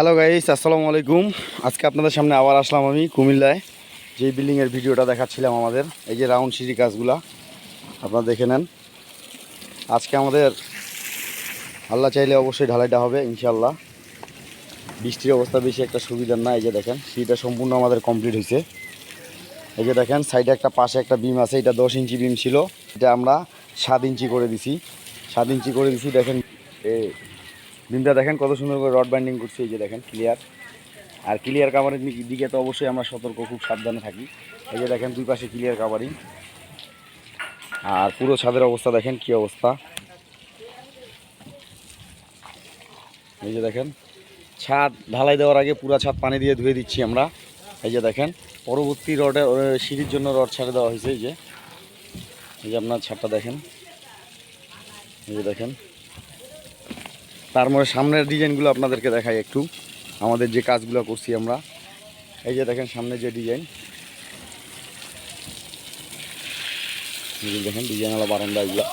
Hello guys আসসালামু আলাইকুম আজকে আপনাদের সামনে আবার আসলাম আমি কুমিল্লায়। যে বিল্ডিংয়ের ভিডিওটা দেখাচ্ছিলাম আমাদের, এই যে রাউন্ড সিঁড়ি কাজগুলা, আপনারা দেখে নেন। আজকে আমাদের আল্লাহ চাইলে অবশ্যই ঢালাইটা হবে ইনশাল্লাহ বৃষ্টির অবস্থা বেশি একটা সুবিধার না, এই যে দেখেন, সিঁড়িটা সম্পূর্ণ আমাদের কমপ্লিট হয়েছে। এই যে দেখেন, সাইডে একটা পাশে একটা বিম আছে, এটা দশ ইঞ্চি বিম ছিল। এটা আমরা সাত ইঞ্চি করে দিছি। সাত ইঞ্চি করে দিছি, দেখেন বিমটা দেখেন কত সুন্দর করে রড বাইন্ডিং করছে, এই যে দেখেন ক্লিয়ার আর ক্লিয়ার কাভারের দিকে তো অবশ্যই আমরা সতর্ক, খুব সাবধানে থাকি। এই যে দেখেন, দুই পাশে ক্লিয়ার কাভারিং আর পুরো ছাদের অবস্থা দেখেন কি অবস্থা। এই যে দেখেন, ছাদ ঢালাই দেওয়ার আগে পুরো ছাদ পানি দিয়ে ধুয়ে দিচ্ছি আমরা। এই যে দেখেন, পরবর্তী রডে সিঁড়ির জন্য রড ছাড়ে দেওয়া হয়েছে, এই যে। এই যে আপনার ছাদটা দেখেন। এই যে দেখেন তার মধ্যে সামনের ডিজাইনগুলো আপনাদেরকে দেখাই একটু। আমাদের যে কাজগুলো করছি আমরা। এই যে দেখেন সামনে যে ডিজাইন। দেখেন ডিজাইন দেখেন ডিজাইনওয়ালা বারান্দা এগুলো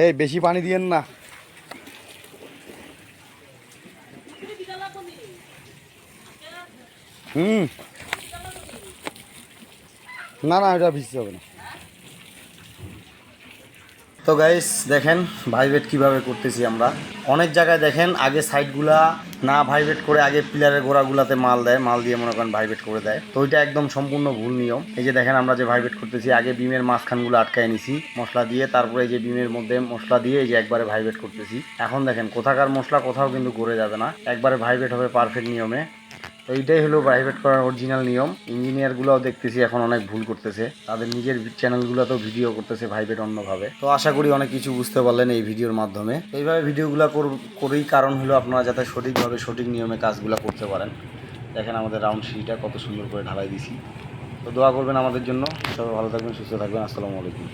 এই বেশি পানি দিয়েন না। হুম। না না এটা ভিজতে হবে না। তো গাইস দেখেন ভাইব্রেট কীভাবে করতেছি আমরা। অনেক জায়গায় দেখেন, আগে সাইডগুলা না ভাইব্রেট করে আগে পিলারের গোড়াগুলাতে মাল দেয়, মাল দিয়ে মনে করেন ভাইব্রেট করে দেয়। তো ওইটা একদম সম্পূর্ণ ভুল নিয়ম। এই যে দেখেন, আমরা যে ভাইব্রেট করতেছি, আগে বিমের মাঝখানগুলো আটকায় নিছি, মশলা দিয়ে, তারপরে এই যে বিমের মধ্যে মশলা দিয়ে এই যে একবারে ভাইব্রেট করতেছি। এখন দেখেন, কোথাকার মশলা কোথাও কিন্তু করে যাবে না। একবারে ভাইব্রেট হবে পারফেক্ট নিয়মে। এইটাই হলো প্রাইভেট করার অরিজিনাল নিয়ম। ইঞ্জিনিয়ারগুলোও দেখতেছি এখন অনেক ভুল করতেছে। তাদের নিজের চ্যানেলগুলোতেও ভিডিও করতেছে ভাইভেট অন্যভাবে। তো আশা করি অনেক কিছু বুঝতে পারলেন এই ভিডিওর মাধ্যমে। এইভাবে ভিডিওগুলো করেই কারণ হলো আপনারা যাতে সঠিকভাবে সঠিক নিয়মে কাজগুলো করতে পারেন। দেখেন আমাদের রাউন্ড সিঁড়িটা কত সুন্দর করে ঢালাই দিছি। তো দোয়া করবেন আমাদের জন্য। সবাই ভালো থাকবেন, সুস্থ থাকবেন। আসসালামু আলাইকুম।